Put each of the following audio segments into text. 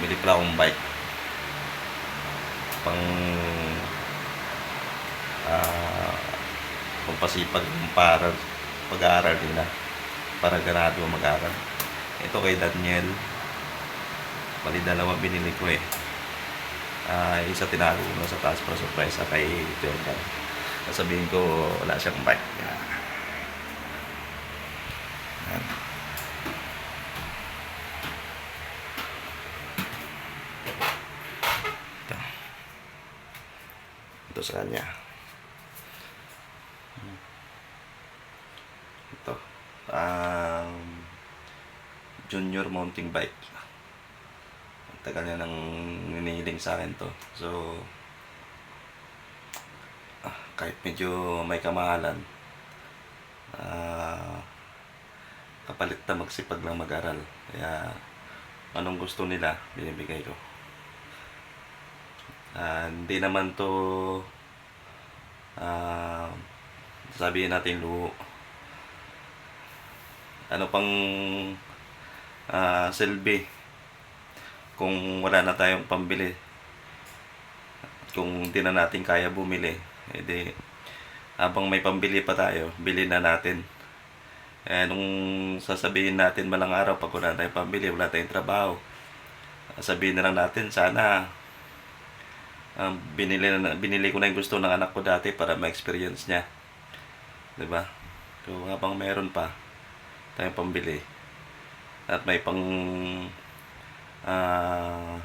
bili pala akong bike. Pang ah kung pasipag kung para pag-aaral nila para ganado mag-aaral. Ito kay Daniel. Bali dalawa binili ko eh. Ah, isa tinago ko na sa taas para surprise kay Jordan. Sasabihin ko wala siyang bike. Yan. Ito sa kanya. Ito. Um, junior mounting bike. Ang tagal niya nang ninihiling sa akin to. So, ah, kahit medyo may kamahalan, ah, kapalit na magsipag lang mag-aral. Kaya, anong gusto nila, binibigay ko. Ah, hindi naman to ah, sabihin natin luho. Ano pang ah, silbi kung wala na tayong pambili kung hindi na natin kaya bumili edi habang may pambili pa tayo bili na natin eh nung sasabihin natin malang araw pag wala tayong pambili wala tayong trabaho sabihin na lang natin sana um, binili, na, binili ko na yung gusto ng anak ko dati para ma-experience niya. ba? So, habang meron pa tayong pambili at may pang ah,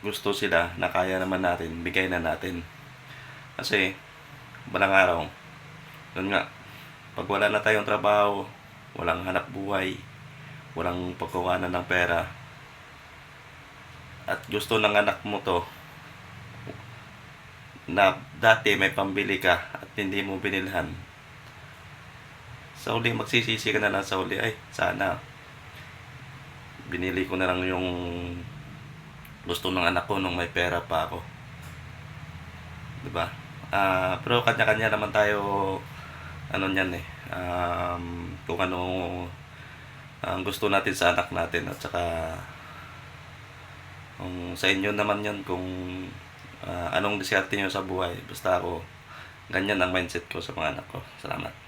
gusto sila na kaya naman natin, bigay na natin. Kasi, balang araw, yun nga, pag wala na tayong trabaho, walang hanap buhay, walang pagkuhanan ng pera, at gusto ng anak mo to, na dati may pambili ka at hindi mo binilhan. Sa uli, magsisisi ka na lang sa uli, ay, sana, binili ko na lang yung gusto ng anak ko nung may pera pa ako. 'Di ba? Ah, pero kanya-kanya naman tayo ano niyan eh. Um, kung ano ang gusto natin sa anak natin at saka kung sa inyo naman yan kung ah, anong diskarte nyo sa buhay. Basta ako, ganyan ang mindset ko sa mga anak ko. Salamat.